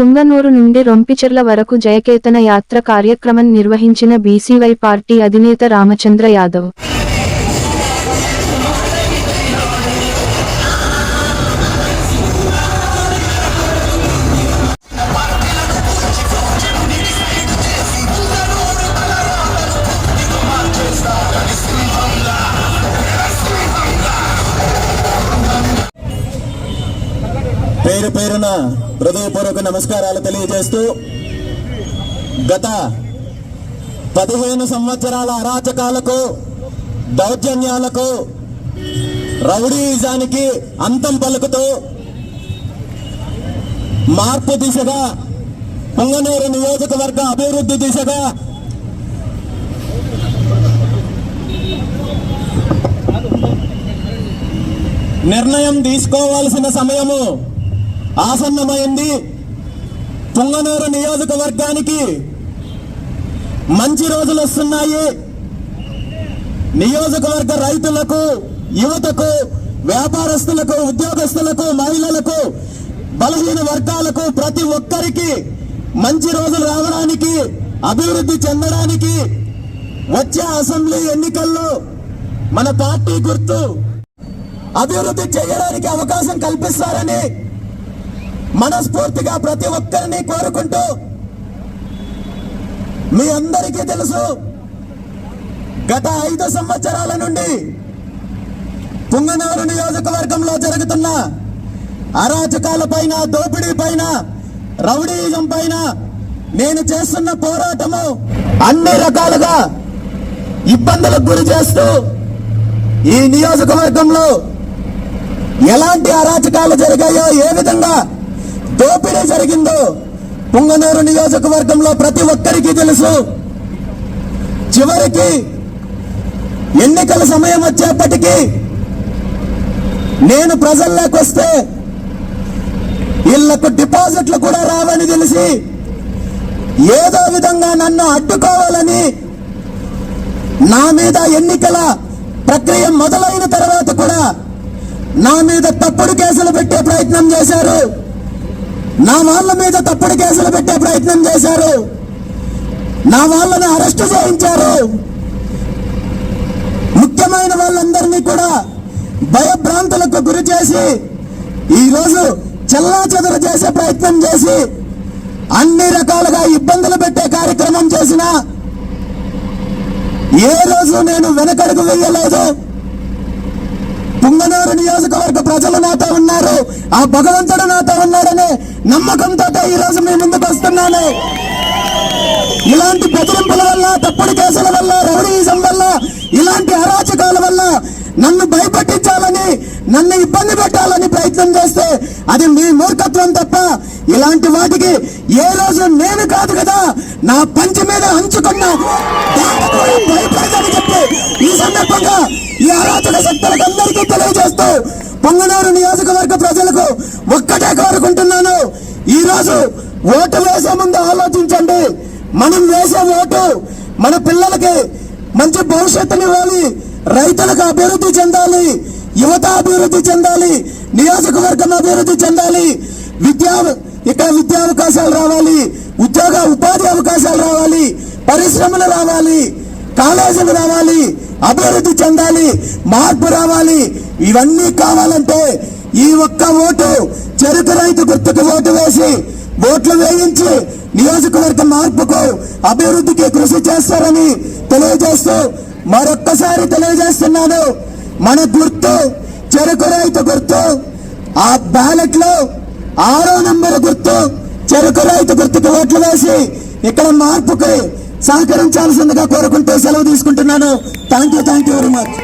పుంగనూరు నుండి రొంపిచెర్ల వరకు జయకేతన యాత్ర కార్యక్రమం నిర్వహించిన బీసీవై పార్టీ అధినేత రామచంద్ర యాదవ్. పేరు పేరున హృదయపూర్వక నమస్కారాలు తెలియజేస్తూ గత పదిహేను సంవత్సరాల అరాచకాలకు దౌర్జన్యాలకు రౌడీజానికి అంతం పలుకుతూ మార్పు దిశగా పొంగనూరు నియోజకవర్గ అభివృద్ధి దిశగా నిర్ణయం తీసుకోవాల్సిన సమయము ఆసన్నమైంది. పుంగనూరు నియోజకవర్గానికి మంచి రోజులు వస్తున్నాయి. నియోజకవర్గ రైతులకు యువతకు వ్యాపారస్తులకు ఉద్యోగస్తులకు మహిళలకు బలహీన వర్గాలకు ప్రతి ఒక్కరికి మంచి రోజులు రావడానికి అభివృద్ధి చెందడానికి వచ్చే అసెంబ్లీ ఎన్నికల్లో మన పార్టీ గుర్తు అభివృద్ధి చేయడానికి అవకాశం కల్పిస్తారని మనస్ఫూర్తిగా ప్రతి ఒక్కరిని కోరుకుంటూ మీ అందరికీ తెలుసు గత ఐదు సంవత్సరాల నుండి పుంగనూరు నియోజకవర్గంలో జరుగుతున్న అరాచకాల పైన దోపిడీ పైన రౌడీజం పైన నేను చేస్తున్న పోరాటము అన్ని రకాలుగా ఇబ్బందులకు గురి చేస్తూ ఈ నియోజకవర్గంలో ఎలాంటి అరాచకాలు జరిగాయో ఏ విధంగా దోపిడీ జరిగిందో పుంగనూరు నియోజకవర్గంలో ప్రతి ఒక్కరికి తెలుసు. చివరికి ఎన్నికల సమయం వచ్చేప్పటికీ నేను ప్రజల్లోకి వస్తే ఇళ్ళకు డిపాజిట్లు కూడా రావని తెలిసి ఏదో విధంగా నన్ను అడ్డుకోవాలని నా మీద ఎన్నికల ప్రక్రియ మొదలైన తర్వాత కూడా నా మీద తప్పుడు కేసులు పెట్టే ప్రయత్నం చేశారు. నా వాళ్ళ మీద తప్పుడు కేసులు పెట్టే ప్రయత్నం చేశారు. నా వాళ్ళని అరెస్టు చేయించారు. ముఖ్యమైన వాళ్ళందరినీ కూడా భయభ్రాంతులకు గురి చేసి ఈ రోజు చెదరు చేసే ప్రయత్నం చేసి అన్ని రకాలుగా ఇబ్బందులు పెట్టే కార్యక్రమం చేసిన ఏ రోజు నేను వెనకడుగు వేయలేదు. పుంగనూరు నియోజకవర్గ ప్రజలు నాతో ఉన్నారు. ఆ భగవంతుడు నాతో ఉన్నాడనే నమ్మకంతో ఈ రోజు మీ ముందుకు వస్తున్నాను. ఇలాంటి బెదిరింపుల వల్ల తప్పుడు కేసుల వల్ల రౌడీజం వల్ల ఇలాంటి అరాచకాల వల్ల నన్ను భయపెట్టించాలని నన్ను ఇబ్బంది పెట్టాలని ప్రయత్నం చేస్తే అది మీ మూర్ఖత్వం తప్ప ఇలాంటి వాటికి ఏ రోజు నేను కాదు కదా నా పంచి మీద హంచుకున్న భయపడదని చెప్పి ఈ సందర్భంగా ఈ అరాచక శక్తులకు అందరికీ తెలియజేస్తూ పొంగనూరు నియోజకవర్గ ప్రజలకు ఒక్కటే కోరుకుంటున్నాను ఈ రోజు ఓటు వేసే ముందు ఆలోచించండి మనం వేసే ఓటు మన పిల్లలకి మంచి భవిష్యత్తుని ఇవ్వాలి రైతులకు అభివృద్ధి చెందాలి. యువత అభివృద్ధి చెందాలి. నియోజకవర్గం అభివృద్ధి చెందాలి. విద్యా ఇక్కడ విద్యా అవకాశాలు రావాలి. ఉద్యోగ ఉపాధి అవకాశాలు రావాలి. పరిశ్రమలు రావాలి. కాలేజీలు రావాలి. అభివృద్ధి చెందాలి. మార్పు రావాలి. ఇవన్నీ కావాలంటే ఈ ఒక్క ఓటు చెరుకు రైతు గుర్తుకు ఓటు వేసి ఓట్లు వేయించి నియోజకవర్గ మార్పుకు అభివృద్ధికి కృషి చేస్తారని తెలియజేస్తూ మరొక్కసారి తెలియజేస్తున్నాను. మన గుర్తు చెరుకు రైతు గుర్తు ఆ బ్యాలెట్లో ఆరో నంబర్ గుర్తు చెరుకు రైతు గుర్తుకు ఓట్లు వేసి ఇక్కడ మార్పుకి సహకరించాల్సిందిగా కోరుకుంటూ సెలవు తీసుకుంటున్నాను. Thank you thank you very much